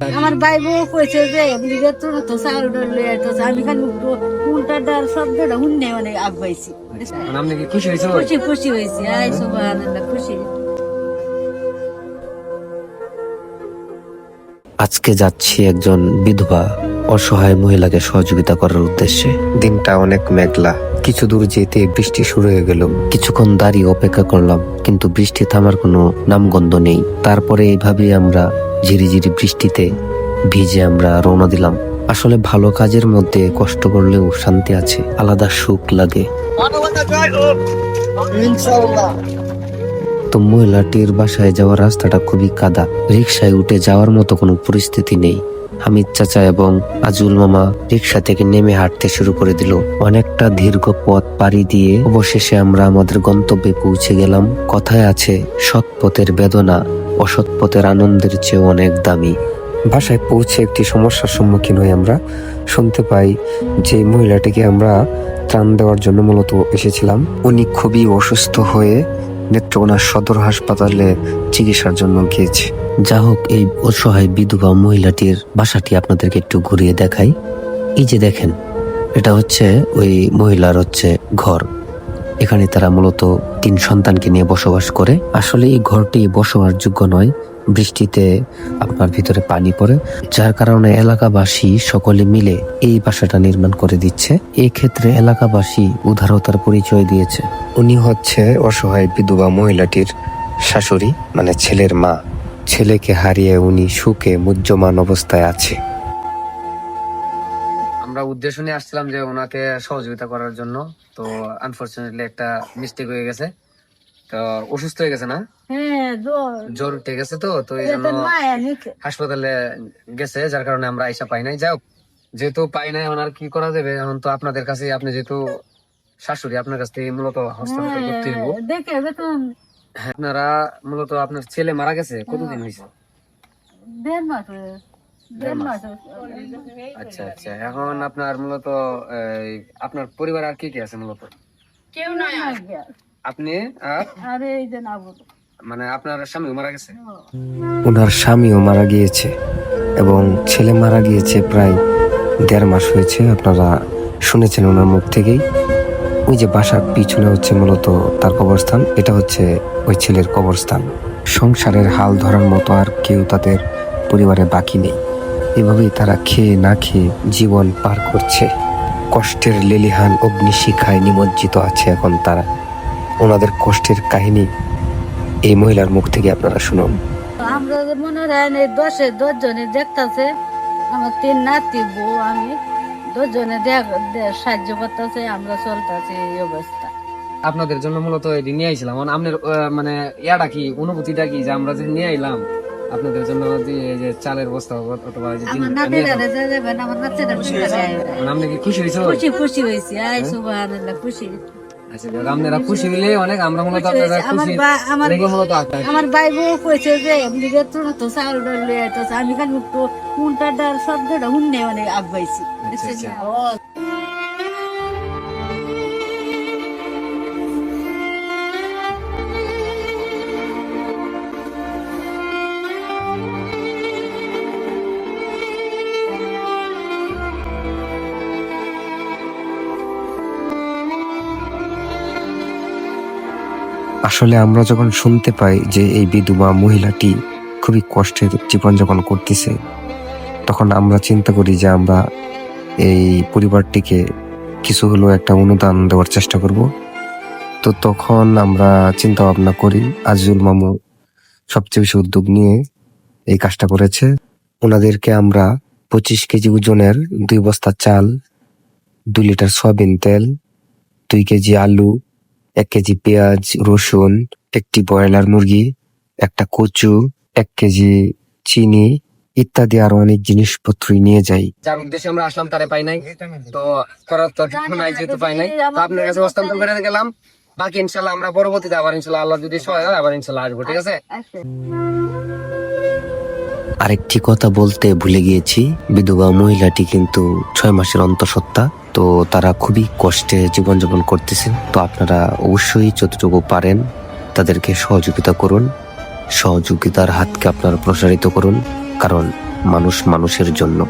আমার ভাই বউ কইছে যে তোর তো চাউল লইয়া তো আমি খালি উল্টা ডাল শব্দটা শুনে মানে মানে আপনি কি খুশি হয়েছে খুশি খুশি হয়েছি। আই সুবহানাল্লাহ খুশি। আজকে যাচ্ছি একজন বিধবা অসহায় মহিলাকে সহযোগিতা করার উদ্দেশ্যে দিনটা অনেক মেঘলা। কিছু দূর যেতে বৃষ্টি শুরু হয়ে গেল। কিছুক্ষণ দাঁড়িয়ে অপেক্ষা করলাম কিন্তু বৃষ্টি থামার কোনো নামগন্ধ নেই। তারপরে এইভাবে আমরা ঝিরিঝিরি বৃষ্টিতে ভিজে আমরা রওনা দিলাম। আসলে ভালো কাজের মধ্যে কষ্ট করলেও শান্তি আছে আলাদা সুখ লাগে। তো মহিলাটির বাসায় যাওয়ার রাস্তাটা খুবই কাদা। রিক্সায় উঠে যাওয়ার মতো কোনো পরিস্থিতি নেই। হামিদ চাচা এবং আজুল মামা রিক্সা থেকে নেমে হাঁটতে শুরু করে দিল। অনেকটা দীর্ঘ পথ পাড়ি দিয়ে অবশেষে আমরা আমাদের গন্তব্যে পৌঁছে গেলাম। কথায় আছে, সৎ পথের বেদনা অসৎ পথের আনন্দের চেয়ে অনেক দামি। বাসায় পৌঁছে একটি সমস্যার সম্মুখীন হই আমরা। শুনতে পাই যে মহিলাটিকে আমরা ত্রাণ দেওয়ার জন্য মূলত এসেছিলাম। উনি খুবই অসুস্থ হয়ে নেত্রকোনা সদর হাসপাতালে চিকিৎসার জন্য গিয়েছে। যা হোক এই অসহায় বিধবা মহিলাটির বাসাটি আপনাদেরকে একটু ঘুরিয়ে দেখাই। এই যে দেখেন, এটা হচ্ছে ওই মহিলার হচ্ছে ঘর। এখানে তারা মূলত তিন সন্তানকে নিয়ে বসবাস করে। আসলে এই ঘরটি বসবাস যোগ্য নয়। বৃষ্টিতে আপনার ভিতরে পানি পড়ে, যার কারণে এলাকাবাসী সকলে মিলে এই বাসাটা নির্মাণ করে দিচ্ছে। এই ক্ষেত্রে এলাকাবাসী উদারতার পরিচয় দিয়েছে। উনি হচ্ছে অসহায় বিধবা মহিলাটির শাশুড়ি মানে ছেলের মা। ছেলেকে হারিয়ে উনি সুখে মুহ্যমান অবস্থায় আছে। আমরা উদ্দেশ্য নিয়ে আসছিলাম যে ওনাকে সহযোগিতা করার জন্য। তো আনফরচুনেটলি একটা মিস্টেক হয়ে গেছে। তো অসুস্থ হয়ে গেছে না? হ্যাঁ জ্বর। জ্বর উঠে গেছে তো তো এই জন্য হাসপাতালে গেছে যার কারণে আমরা আইসা পাই নাই। যাই হোক, যেহেতু পাই নাই ওনার কি করা যাবে? এখন তো আপনাদের কাছে আপনি যেহেতু শাশুড়ি আপনার কাছ থেকে মূলত হস্তান্তর করতে হ্যাঁ, দেখে বেতন হ্যাঁ, আপনারা মূলত আপনার ছেলে মারা গেছে? কতদিন হয়েছে? দেড় মাস হয়ে- হয়ে- আচ্ছা আচ্ছা। এখন আপনার মূলত আপনার পরিবার আর কি কি আছে মূলত? কেউ নাই আপনি আর? আরে এই যে না মানে আপনার স্বামী মারা গেছে? ওনার স্বামীও মারা গিয়েছে এবং ছেলে মারা গিয়েছে প্রায় দেড় মাস হয়েছে। আপনারা শুনেছেন ওনার মুখ থেকেই। ওই যে বাসার পিছনে হচ্ছে মূলত তার কবরস্থান, এটা হচ্ছে ওই ছেলের কবরস্থান। সংসারের হাল ধরার মতো আর কেউ তাদের পরিবারে বাকি নেই। এভাবেই তারা খেয়ে না খেয়ে জীবন পার করছে। কষ্টের লেলিহান অগ্নিশিখায় নিমজ্জিত আছে এখন তারা। ওনাদের কষ্টের কাহিনী এই মহিলার মুখ থেকে আপনারা শুনুন। আমরা মনে হয় দশে দশ জনে দেখতেছে, আমার তিন নাতি, বউ, আমি। দশ জনে দেখ দে- সাহায্য করতেছে আমরা চলতেছি এই অবস্থা। আপনাদের জন্য মূলত এটি নিয়ে আইছিলাম। এখন আপনার মানে ইয়াটা কি অনুভূতিটা কি যে আমরা যে নিয়ে আইলাম আপনাদের জন্য যে চালের বস্তা অথবা মানে আপনি কি খুশি হয়েছে খুশি খুশি হয়েছি। আই সুবহানাল্লাহ খুশি। আচ্ছা আপনারা খুশি হইলে অনেক আমরা মূলত আপনারা আমার খুশি। বা- আমার দেখে মূলত আপনার আমার ভাই বউ কইছে যে তো চাউল ডাল লইয়া তো আমি খালি উল্টা ডাল শব্দটা শুনে মানে আগাইছি আচ্ছা, আচ্ছা। আসলে আমরা যখন শুনতে পাই যে এই বিধবা মহিলাটি খুবই কষ্টের জীবনযাপন করতেছে, তখন আমরা চিন্তা করি যে আমরা এই পরিবারটিকে কিছু হলেও একটা অনুদান দেওয়ার চেষ্টা করব। তো তখন আমরা চিন্তা ভাবনা করি, আজিজুল মামু সবচেয়ে বেশি উদ্যোগ নিয়ে এই কাজটা করেছে। ওনাদেরকে আমরা পঁচিশ কেজি ওজনের দুই বস্তা চাল, দুই লিটার সয়াবিন তেল, দুই কেজি আলু এক কেজি পেঁয়াজ রসুন একটি ব্রয়লার মুরগি একটা কচু এক কেজি চিনি ইত্যাদি আরও অনেক জিনিসপত্রই নিয়ে যাই। যার উদ্দেশ্যে আমরা আসলাম তারে পাই নাই। তো করার তো নাই যেহেতু পাই নাই। তো আপনার কাছে হস্তান্তর করে গেলাম। বাকি ইনশাল্লাহ আমরা পরবর্তীতে আবার ইনশাল্লাহ আল্লাহ যদি সহায় হয় আবার ইনশাল্লাহ আসব ঠিক আছে? আরেকটি কথা বলতে ভুলে গিয়েছি বিধবা মহিলাটি কিন্তু ছয় মাসের অন্তঃসত্ত্বা। তো তারা খুবই কষ্টে জীবনযাপন করতেছেন। তো আপনারা অবশ্যই যতটুকু পারেন তাদেরকে সহযোগিতা করুন। সহযোগিতার হাতকে আপনারা প্রসারিত করুন, কারণ মানুষ মানুষের জন্য।